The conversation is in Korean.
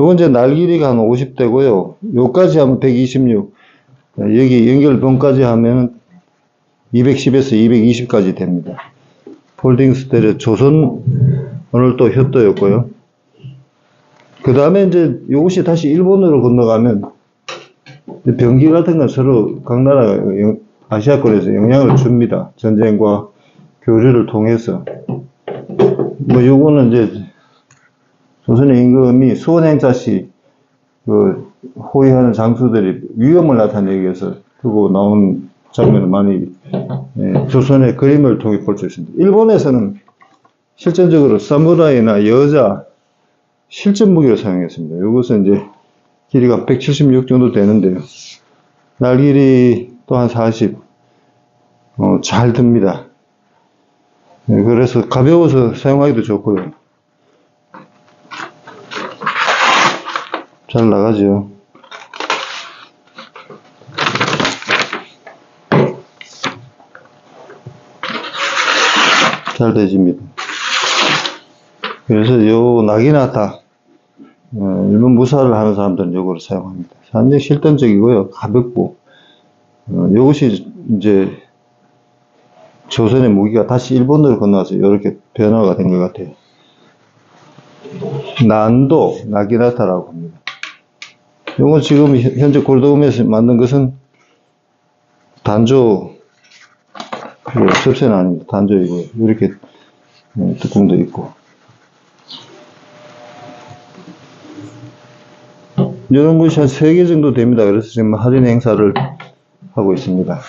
요건 이제 날 길이가 한 50대고요. 요까지 하면 126. 여기 연결봉까지 하면 210에서 220까지 됩니다. 폴딩 스테레오 조선 오늘 또 효도였고요. 그 다음에 이제 이것이 다시 일본으로 건너가면 병기 같은 건 서로 각 나라가 영- 아시아권에서 영향을 줍니다. 전쟁과 교류를 통해서. 뭐 요거는 이제 조선의 임금이 수원행자 시그 호위하는 장수들이 위험을 나타내기 위해서 두고 나온 장면을 많이 예, 조선의 그림을 통해 볼 수 있습니다. 일본에서는 실전적으로 사무라이나 여자 실전 무기를 사용했습니다. 이것은 이제 길이가 176 정도 되는데요. 날 길이 또한 40, 어, 잘 듭니다. 예, 그래서 가벼워서 사용하기도 좋고요. 잘 나가죠. 잘 되집니다. 그래서 요 나기나타 어, 일본 무사를 하는 사람들은 요거를 사용합니다. 상당히 실전적이고요. 가볍고 어, 요것이 이제 조선의 무기가 다시 일본으로 건너와서 이렇게 변화가 된 것 같아요. 난도 나기나타라고 합니다. 요건 지금 현- 현재 골드홈에서 만든 것은 단조 그 섭세는 아닙니다. 단조이고요. 이렇게 어, 뚜껑도 있고 이런 것이 한 3개 정도 됩니다. 그래서 지금 할인 행사를 하고 있습니다.